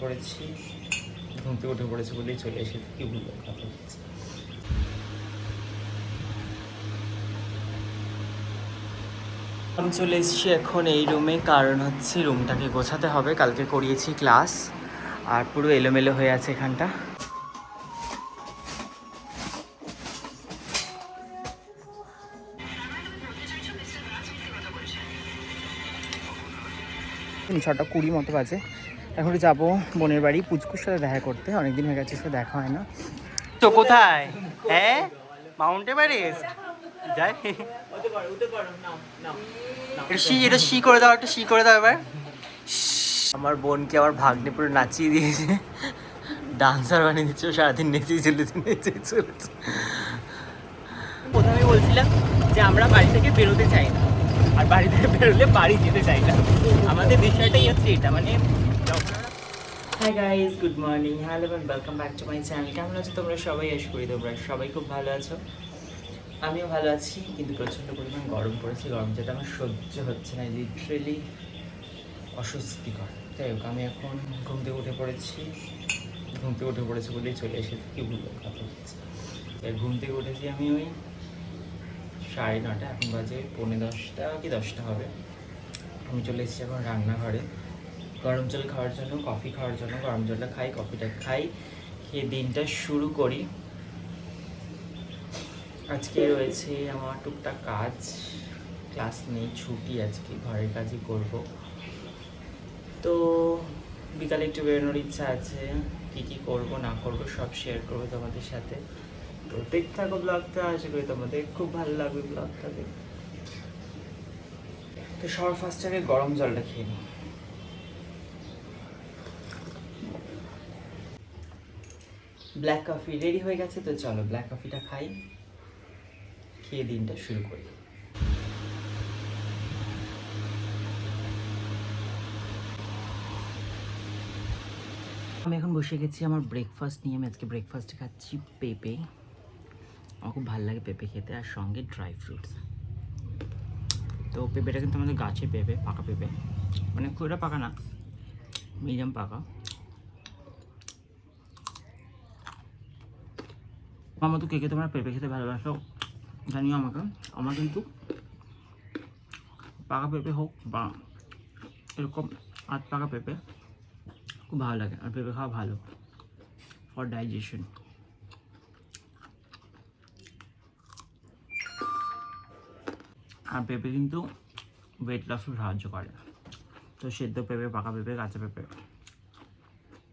পড়েছি ঘুম থেকে উঠে পড়েছি বলেই চলে এসেছি কি বলব আমি চলে এসেছি এখন এই রুমে কারণ হচ্ছে রুমটাকে গোছাতে হবে। কালকে করিয়েছি ক্লাস আর পুরো এলোমেলো হয়ে আছে এখানটা। ছটা কুড়ি মতো বাজে। এখন যাব বোনের বাড়ি পুচকুর সাথে দেখা করতে। অনেকদিন হয়ে গেছে সে দেখা হয় না। তো কোথায়? হ্যাঁ? মাউন্ট এভারেস্ট যাই। এটা শি এটা শি করে দাও একটা শি করে দাও এবার। আমার বোনকে আমার ভাগ্নে পুরো নাচিয়ে দিয়েছে। ডান্সার বানিয়ে দিচ্ছে সারাদিন নেচেই চলেছে নেচেই চলেছে প্রথমে বলছিলাম যে আমরা বাড়ি থেকে বেরোতে চাই না। আর বাড়ি থেকে বেরোলে বাড়ি যেতে চাই না। আমাদের বিষয়টাই হচ্ছে এটা মানে hi guys good morning hello and welcome back to my channel কেমন আছো তোমরা সবাই? আশা করি তোমরা সবাই খুব ভালো আছো। আমিও ভালো আছি, কিন্তু প্রচণ্ড পরিমাণ গরম পড়েছে। গরম যেটা আমার সহ্য হচ্ছে না লিটারেলি অস্বস্তিকর। যাই হোক, আমি এখন ঘুম থেকে উঠে পড়েছি। ঘুম থেকে উঠে পড়েছি বলেই চলে এসেছি, কি বলব, কথা তাই ঘুম থেকে উঠেছি আমি ওই সাড়ে নটা এখন বাজে পৌনে দশটা, কি দশটা হবে। আমি চলে এসেছি এখন রান্নাঘরে। গরম জল খাওয়ার জন্য কফি খাওয়ার জন্য, গরম জলটা খাই কফিটা খাই, খেয়ে দিনটা শুরু করি। আজকে রয়েছে আমার টুকটাক কাজ, ক্লাস নেই, ছুটি আজকে, ঘরের কাজই করব। তো বিকালে একটু বেরোনোর ইচ্ছা আছে, কী কী করব, না করব, সব শেয়ার করব তোমাদের সাথে। তো দেখতে থাকো ব্লগটা আশা করি তোমাদের খুব ভালো লাগবে ব্লগটা দেখতে। তো সবার ফার্স্ট আগে গরম জলটা খেয়ে নিই। ব্ল্যাক কফি রেডি হয়ে গেছে, তো চলো ব্ল্যাক কফিটা খাই। খেয়ে দিনটা শুরু করি। আমি এখন বসে গেছি আমার ব্রেকফাস্ট নিয়ে। আমি আজকে ব্রেকফাস্টে খাচ্ছি পেঁপে। আমার খুব ভালো লাগে পেঁপে খেতে, আর সঙ্গে ড্রাই ফ্রুটস তো পেঁপেটা কিন্তু আমাদের গাছে পেঁপে, পাকা পেঁপে। মানে খুব পাকা না মিডিয়াম পাকা। আমার মতো কে কে তোমরা পেঁপে খেতে ভালোবাসো, জানিও আমাকে। আমার কিন্তু পাকা পেঁপে হোক বা এরকম আধ পাকা পেঁপে, খুব ভালো লাগে আর পেঁপে খাওয়া ভালো ফর ডাইজেশন আর পেঁপে কিন্তু ওয়েট লসও সাহায্য করে। তো সেদ্ধ পেঁপে, পাকা পেঁপে, কাঁচা পেঁপে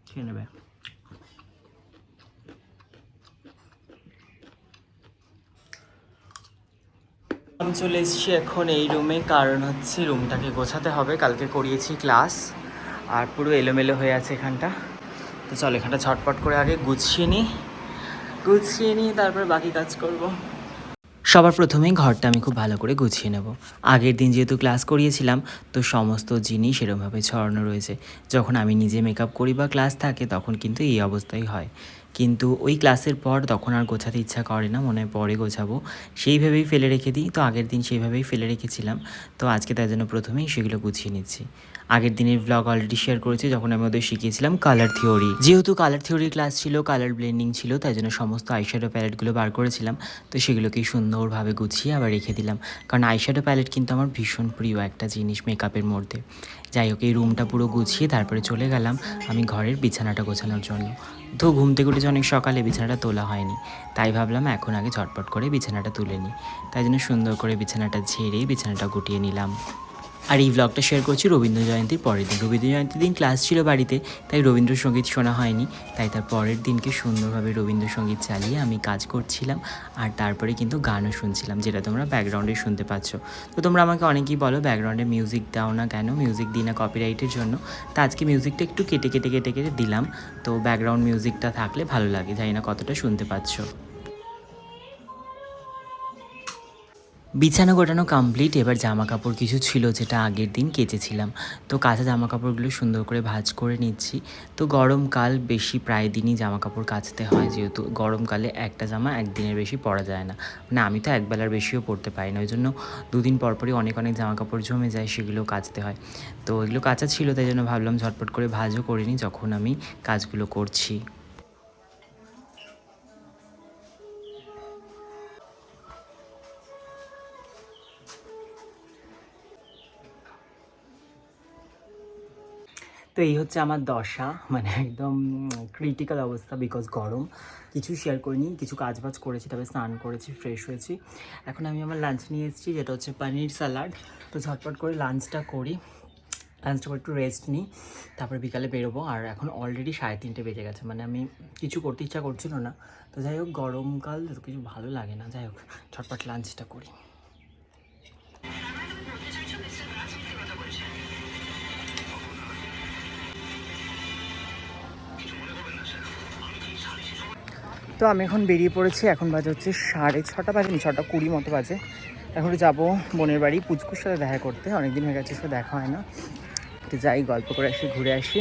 খেয়ে নেবে। আমি চলে এসেছি এখন এই রুমে, কারণ হচ্ছে রুমটাকে গোছাতে হবে। কালকে করিয়েছি ক্লাস, আর পুরো এলোমেলো হয়ে আছে এখানটা। তো চল এখানটা ঝটপট করে আগে গুছিয়ে নিই গুছিয়ে নিই তারপর বাকি কাজ করব। সবার প্রথমেই ঘরটা আমি খুব ভালো করে গুছিয়ে নেব। আগের দিন যেহেতু ক্লাস করিয়েছিলাম, তো সমস্ত জিনিস এরমভাবে ছড়ানো রয়েছে। যখন আমি নিজে মেকআপ করি বা ক্লাস থাকে, তখন কিন্তু এই অবস্থাই হয়। কিন্তু ওই ক্লাসের পর তখন আর গোছাতে ইচ্ছা করে না, মনে পরে গোছাবো। সেইভাবেই ফেলে রেখে দিই, তো আগের দিন সেইভাবেই ফেলে রেখেছিলাম। তো আজকে তার জন্য প্রথমেই সেগুলো গুছিয়ে নিচ্ছি। আগের দিনের ব্লগ অলরেডি শেয়ার করেছি, যখন আমি ওদের শিখিয়েছিলাম কালার থিওরি যেহেতু কালার থিওরি ক্লাস ছিল কালার ব্লেন্ডিং ছিল, তাই জন্য সমস্ত আইশ্যাডো প্যালেটগুলো বার করেছিলাম। তো সেগুলোকেই সুন্দরভাবে গুছিয়ে আবার রেখে দিলাম। কারণ আইশ্যাডো প্যালেট কিন্তু আমার ভীষণ প্রিয় একটা জিনিস মেকআপের মধ্যে। যাই হোক, এই রুমটা পুরো গুছিয়ে তারপরে চলে গেলাম আমি ঘরের বিছানাটা গোছানোর জন্য। তো ঘুম থেকে উঠেছে অনেক সকালে, বিছানাটা তোলা হয়নি। তাই ভাবলাম এখন আগে ঝটপট করে বিছানাটা তুলে নিই। তাই জন্য সুন্দর করে বিছানাটা ঝেড়ে বিছানাটা গুটিয়ে নিলাম। আর এই ব্লগটা শেয়ার করছি রবীন্দ্র জয়ন্তীর পরের দিন। রবীন্দ্র জয়ন্তীর দিন ক্লাস ছিল বাড়িতে, তাই রবীন্দ্রসঙ্গীত শোনা হয়নি। তাই তার পরের দিনকে সুন্দরভাবে রবীন্দ্রসঙ্গীত চালিয়ে আমি কাজ করছিলাম, আর তারপরে কিন্তু গানও শুনছিলাম, যেটা তোমরা ব্যাকগ্রাউন্ডে শুনতে পাচ্ছ। তো তোমরা আমাকে অনেকেই বলো ব্যাকগ্রাউন্ডে মিউজিক দাও না কেন? মিউজিক দিই না কপিরাইটের জন্য। তা আজকে মিউজিকটা একটু কেটে কেটে কেটে কেটে দিলাম। তো ব্যাকগ্রাউন্ড মিউজিকটা থাকলে ভালো লাগে, জানি না কতটা শুনতে পাচ্ছ। বিছানা গোটানো কমপ্লিট এবার জামা কাপড় কিছু ছিল যেটা আগের দিন কেচেছিলাম। তো কাঁচা জামা কাপড়গুলো সুন্দর করে ভাজ করে নিচ্ছি। তো গরমকাল বেশি প্রায় দিনই জামা কাপড় কাচতে হয় যেহেতু গরমকালে একটা জামা একদিনের বেশি পরা যায় না। মানে আমি তো একবেলার বেশিও পরতে পারি না। ওই জন্য দুদিন পরপরই অনেক অনেক জামা কাপড় জমে যায় সেগুলো কাচতে হয়। তো এগুলো কাঁচা ছিল, তাই জন্য ভাবলাম ঝটপট করে ভাজও করিনি যখন আমি কাজগুলো করছি। তো এই হচ্ছে আমার দশা মানে একদম ক্রিটিক্যাল অবস্থা বিকজ গরম। কিছু শেয়ার করিনি, কিছু কাজ বাজ করেছি, তবে স্নান করেছি ফ্রেশ হয়েছি। এখন আমি আমার লাঞ্চ নিয়ে এসেছি, যেটা হচ্ছে পনির স্যালাড তো ঝটপট করে লাঞ্চটা করি। লাঞ্চটা করে একটু রেস্ট নিই, তারপরে বিকালে বেরোবো। আর এখন অলরেডি সাড়ে তিনটে বেজে গেছে মানে আমি কিছু করতে ইচ্ছা করছিল না। তো যাই হোক, গরমকাল কিছু ভালো লাগে না। যাই হোক, ঝটপট লাঞ্চটা করি। তো আমি এখন বেরিয়ে পড়েছি, এখন বাজে হচ্ছে সাড়ে ছটা বাজে ছটা কুড়ি মতো বাজে। এখন যাব বোনের বাড়ি, পুচকুর সাথে দেখা করতে, অনেকদিন হয়ে গেছে সে দেখা হয় না। তো যাই, গল্প করে আসি, ঘুরে আসি।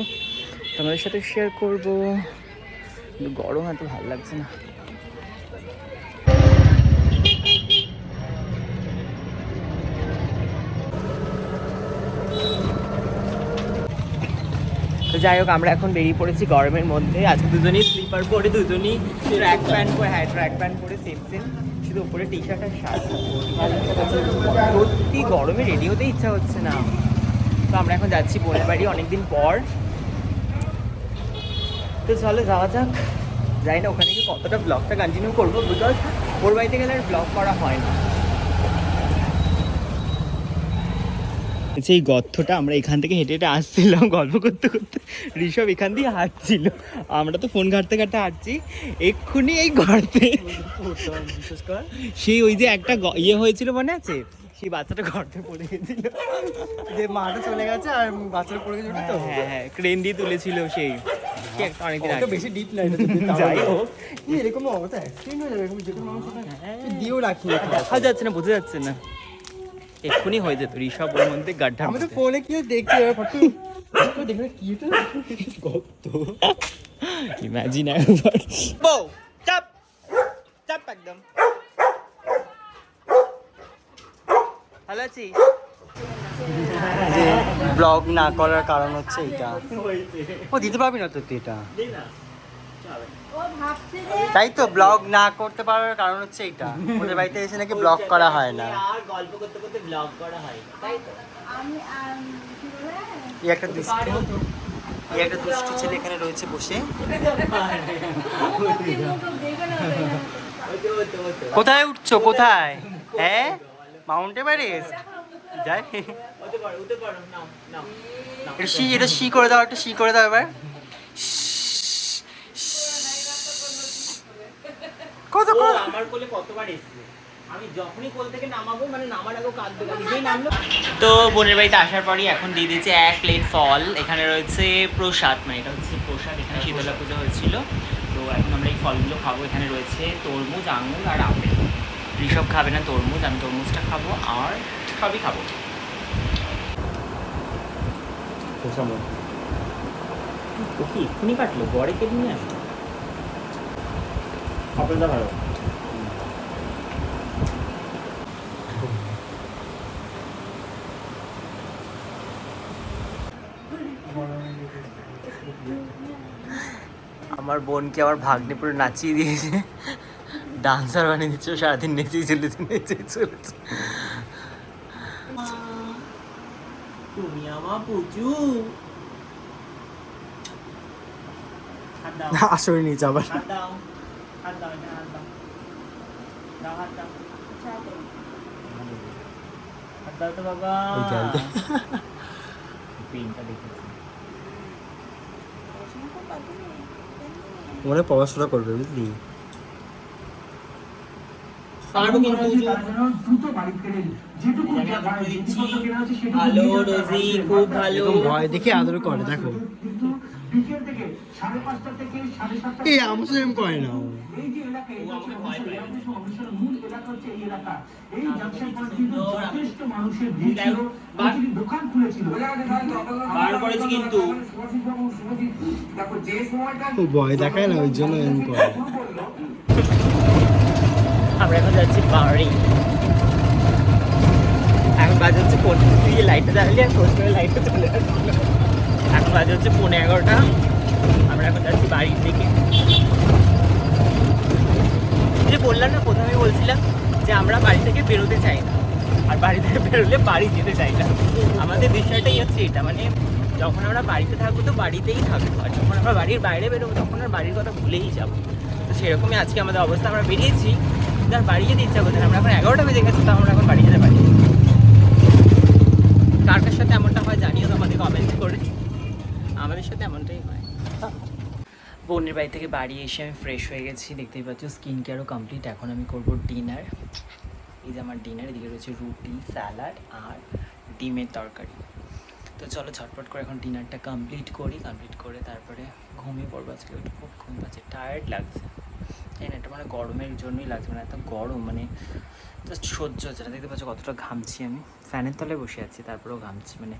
তোমাদের সাথে শেয়ার করব। গরম এত ভালো লাগছে না। তো যাই হোক, আমরা এখন বেরিয়ে পড়েছি গরমের মধ্যে। আজকে দুজনেই স্লিপার পরে, দুজনেই ট্র্যাক প্যান্ট পরে হ্যাঁ ট্র্যাক প্যান্ট পরে সেম সেম শুধু উপরে টি শার্ট আর শার্ট সত্যি, গরমে রেডি হতে ইচ্ছা হচ্ছে না। তো আমরা এখন যাচ্ছি বোনের বাড়ি অনেকদিন পর। তো চলো, যাওয়া যাক। যাই না ওখানে গিয়ে কতটা ব্লগটা কন্টিনিউ করব বিকজ ওর বাড়িতে গেলে আর ব্লগ করা হয় না। সেই গর্তটা আমরা এখান থেকে হেঁটে হেঁটে আসছিলাম গল্প করতে করতে। ঋষভ এখান দিয়ে হাঁটছিল। আমরা তো ফোন ঘাটতে ঘাটতে হাঁটছি। এক্ষুনি এই গর্তে সেই ওই যে একটা ইয়ে হয়েছিল মনে আছে? সেই বাচ্চাটা গর্তে পড়ে গেছিল। যে মাটা চলে গেছে আর বাচ্চারা পড়ে গেছে ওটা তো। হ্যাঁ হ্যাঁ ক্রেন দিয়ে তুলেছিল সেই। অনেকদিন আগে। বেশি ডিপ না এটা যদি তাও যাই হোক। এরকম অবস্থা অ্যাক্সিডেন্ট হয়ে যাবে এরকম যে কোনো মানুষ হ্যাঁ। দিয়েও রাখি। দেখা যাচ্ছে না বোঝা যাচ্ছে না। এক্ষুনি হয়ে যেত ঋষভ ওর মধ্যে গাড্ডা আমি তো ফোনে কি দেখছি ফটো। ফটো কি কত ইমাজিন একবার। বউ চাপ। চাপ একদম। ভালো আছিস? যে ব্লগ না করার কারণ হচ্ছে এটা ও দিতে পারবি না তো তুই এটা? তাই তো ব্লগ না করতে পারার কারণ হচ্ছে এটা ওদের বাড়িতে এসে নাকি ব্লগ করা হয় না। আর গল্প করতে করতে ব্লগ করা হয় তাই তো আমি একটা এই একটা ছেলে এখানে রয়েছে বসে। কোথায় উঠছো? কোথায়? হ্যাঁ? Mount Everest? যাই। এটা শি এটা শি করে দাও, একটা শি করে দাও এবার। কত আমার কোলে কতবার এসেছে। আমি যখনই কোল থেকে নামাবো মানে নামার আগে কাঁদবে নিজেই নামলো। তো বোনের বাড়িতে আসার পরই এখন দিয়ে দিয়েছে এক প্লেট ফল। এখানে রয়েছে প্রসাদ মানে এটা হচ্ছে প্রসাদ এখানে শীতলা পুজো হয়েছিল। তো এখন আমরা এই ফলগুলো খাব। এখানে রয়েছে তরমুজ আঙুর আর আপেল। ঋষভ খাবে না তরমুজ আমি তরমুজটা খাব আর সবই খাব। কি এক্ষুনি কাটলো? বড়ে কেটে নিয়ে আসলো আপেলটা ভালো। আমার বোনকে আমার ভাগ্নে পুরো নাচিয়ে দিয়েছে। ডান্সার বানিয়ে দিচ্ছে সারাদিন নেচেই চলেছে নেচেই চলেছে। তুমি আমার দাও আসলে নিচে আবার। হাত দাও এখানে হাত দাও দাও হাত দাও হাত দাও তো বাবা। ওইটা, ওইটা। পেনটা দেখেছি। মনে পড়াশোনা করবে বুঝলি? পারব কিন্তু ভালো রোজি খুব ভালো। ভয় দেখে আদর করে দেখো। এই আমার এরকম করে না কিন্তু ভয় দেখায় না ওই জন্য আমরা এখন যাচ্ছি বাড়ি। এখন বাজে হচ্ছে পনেরো লাইটটা জ্বালালি আর করে লাইটটা চলে আসলো। এখন বাজে হচ্ছে পনেরো এগারোটা। আমরা এখন যাচ্ছি বাড়ির দিকে। যে বললাম না, প্রথমে বলছিলাম যে আমরা বাড়ি থেকে বেরোতে চাই না। আর বাড়ি থেকে বেরোলে বাড়ি যেতে চাই না। আমাদের বিষয়টাই হচ্ছে এটা মানে যখন আমরা বাড়িতে থাকব তো বাড়িতেই থাকব। আর যখন আমরা বাড়ির বাইরে বেরোবো, তখন আর বাড়ির কথা ভুলেই যাব। তো সেরকমই আজকে আমাদের অবস্থা, আমরা বেরিয়েছি। আর বাড়ি যেতে ইচ্ছা করছে আমরা এখন এগারোটা বেজে গেছে তো আমরা এখন বাড়ি যেতে পারি কার সাথে এমনটা হয় জানিও তো আমাদের কমেন্ট করে। আমাদের সাথে এমনটাই হয়। বোনের বাড়ি থেকে বাড়ি এসে আমি ফ্রেশ হয়ে গেছি, দেখতেই পাচ্ছ স্কিন কেয়ারও কমপ্লিট এখন আমি করব ডিনার এই যে আমার ডিনার এদিকে রয়েছে রুটি স্যালাড আর ডিমের তরকারি। তো চলো ঝটপট করে এখন ডিনারটা কমপ্লিট করি কমপ্লিট করে তারপরে ঘুমিয়ে পড়ব আজকে। একটু খুব ঘুম পাচ্ছে টায়ার্ড লাগছে। তাই না, এটা মানে গরমের জন্যই লাগছে মানে এত গরম মানে জাস্ট সহ্য হচ্ছে না। দেখতে পাচ্ছ কতটা ঘামছি আমি। ফ্যানের তলায় বসে আছি, তারপরেও ঘামছি মানে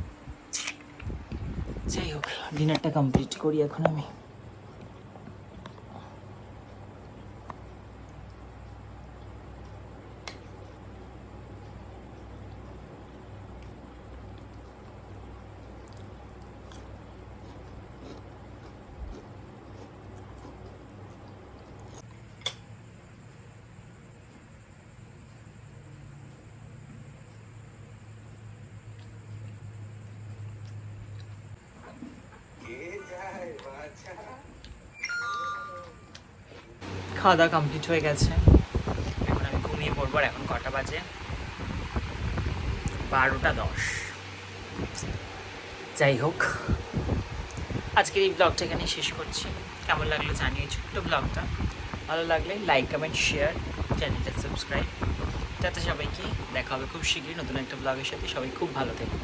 যাই হোক ডিনারটা কমপ্লিট করি এখন আমি। খাওয়া দাওয়া কমপ্লিট হয়ে গেছে। এখন আমি ঘুমিয়ে পড়ব এখন কটা বাজে? বারোটা দশ। যাই হোক, আজকের এই ব্লগটা এখানে শেষ করছি। কেমন লাগল জানিয়ে ছোট্ট ব্লগটা ভালো লাগলে লাইক কমেন্ট শেয়ার চ্যানেলটা সাবস্ক্রাইব যাতে সবাইকে দেখা হবে খুব শীঘ্রই নতুন একটা ব্লগের সাথে। সবাই খুব ভালো থাকে।